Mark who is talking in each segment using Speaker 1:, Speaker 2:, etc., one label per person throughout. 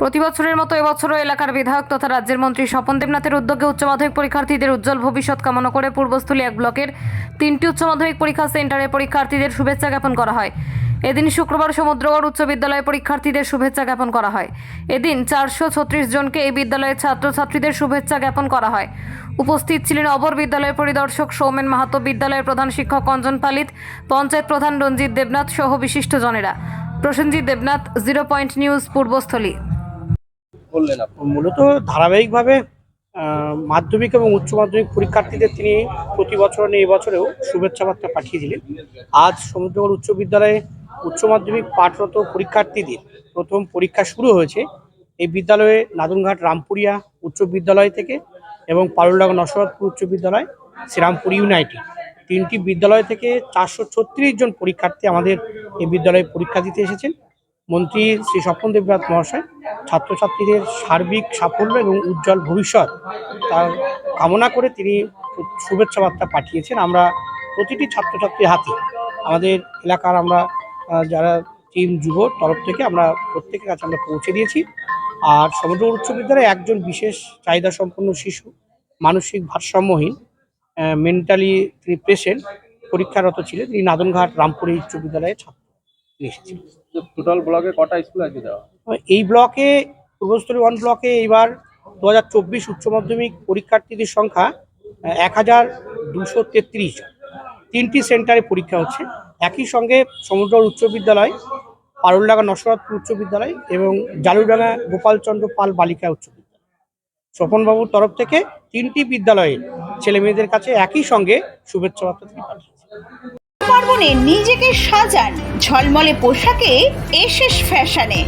Speaker 1: প্রতি বছরের মতো এবছরও এলাকার বিধায়ক তথা রাজ্যের মন্ত্রী স্বপন দেবনাথের উদ্যোগে উচ্চ মাধ্যমিক পরীক্ষার্থীদের উজ্জ্বল ভবিষ্যৎ কামনা করে পূর্বস্থলী এক ব্লকের তিনটি উচ্চ মাধ্যমিক পরীক্ষা সেন্টারে পরীক্ষার্থীদের শুভেচ্ছা জ্ঞাপন করা হয়। এদিন শুক্রবার সমুদ্রগড় উচ্চ বিদ্যালয়ে পরীক্ষার্থীদের শুভেচ্ছা জ্ঞাপন করা হয়। এদিন চারশো ছত্রিশ জনকে এই বিদ্যালয়ের ছাত্রছাত্রীদের শুভেচ্ছা জ্ঞাপন করা হয়। উপস্থিত ছিলেন অবর বিদ্যালয়ের পরিদর্শক সৌমেন মাহাতো, বিদ্যালয়ের প্রধান শিক্ষক অঞ্জন পালিত, পঞ্চায়েত প্রধান রঞ্জিত দেবনাথ সহ বিশিষ্টজনেরা Prosenjit Debnath, zero point news, Purbasthali.
Speaker 2: আপনি?
Speaker 3: মূলত ধারাবাহিকভাবে মাধ্যমিক এবং উচ্চ মাধ্যমিক পরীক্ষার্থীদের তিনি প্রতি বছর নিয়ে এবছরেও শুভেচ্ছা বার্তা পাঠিয়ে দিলেন। আজ সমুদ্রগড় উচ্চ বিদ্যালয়ে উচ্চ মাধ্যমিক পাঠরত পরীক্ষার্থীদের প্রথম পরীক্ষা শুরু হয়েছে। এই বিদ্যালয়ে নাদনঘাট রামপুরিয়া উচ্চ বিদ্যালয় থেকে এবং পালুলডাঙ্গা নসরতপুর উচ্চ বিদ্যালয়, শ্রীরামপুর ইউনাইটেড। তিনটি বিদ্যালয় থেকে চারশো ছত্রিশ জন পরীক্ষার্থী আমাদের এই বিদ্যালয়ে পরীক্ষা দিতে এসেছেন। মন্ত্রী শ্রী স্বপন দেবনাথ মহাশয় ছাত্রছাত্রীদের সার্বিক সাফল্য এবং উজ্জ্বল ভবিষ্যৎ তার কামনা করে তিনি শুভেচ্ছা বার্তা পাঠিয়েছেন। আমরা প্রতিটি ছাত্রছাত্রীর হাতে, আমাদের এলাকার আমরা যারা টিম যুব তরফ থেকে আমরা প্রত্যেকের কাছে আমরা পৌঁছে দিয়েছি। আর সমুদ্র উচ্চ বিদ্যালয়ে একজন বিশেষ চাহিদা সম্পন্ন শিশু, মানসিক ভারসাম্যহীন মেন্টালি তিনি পেশেন্ট পরীক্ষারত ছিলেন। তিনি নাদনঘাট রামপুরি উচ্চ বিদ্যালয়ে ছাত্র। এসেছিলেন।
Speaker 2: টোটাল ব্লকে কটা স্কুল আছে দেওয়া?
Speaker 3: এই ব্লকে পূর্বস্থলী ওয়ান ব্লকে এইবার দু হাজার চব্বিশ উচ্চ মাধ্যমিক পরীক্ষার্থীদের সংখ্যা এক হাজার দুশো তেত্রিশ তিনটি সেন্টারে পরীক্ষা হচ্ছে। একই সঙ্গে সমুদ্র উচ্চ বিদ্যালয়, পারুলডাঙ্গা নসরতপুর উচ্চ বিদ্যালয় এবং জালুডাঙ্গা গোপালচন্দ্র পাল বালিকা উচ্চ বিদ্যালয়। স্বপনবাবুর তরফ থেকে তিনটি বিদ্যালয়ের ছেলে মেয়েদের কাছে একই সঙ্গে শুভেচ্ছা বার্তা
Speaker 4: পার্বণে নিজেকে সাজান। ঝলমলে পোশাকে এসএস ফ্যাশনে।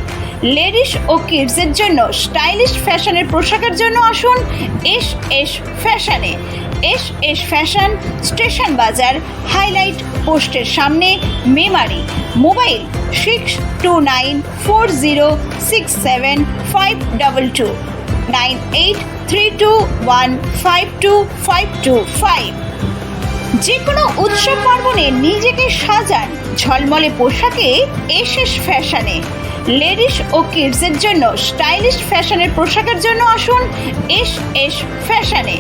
Speaker 4: লেডিস ও কিডসের জন্য স্টাইলিশ ফ্যাশনের পোশাকের জন্য আসুন এস এস ফ্যাশনে। এস এস ফ্যাশন স্টেশন বাজার, হাইলাইট পোস্টের সামনে, Memari. Mobile six two nine four zero six seven five double two. Nine eight three two one five two five two five. যে কোনো উৎসব পার্বণে নিজেকে সাজান। ঝলমলে পোশাকে এসএস ফ্যাশনে। লেডিস ও কিডসের জন্য স্টাইলিশ ফ্যাশনের পোশাকের জন্য আসুন এস এস ফ্যাশনে।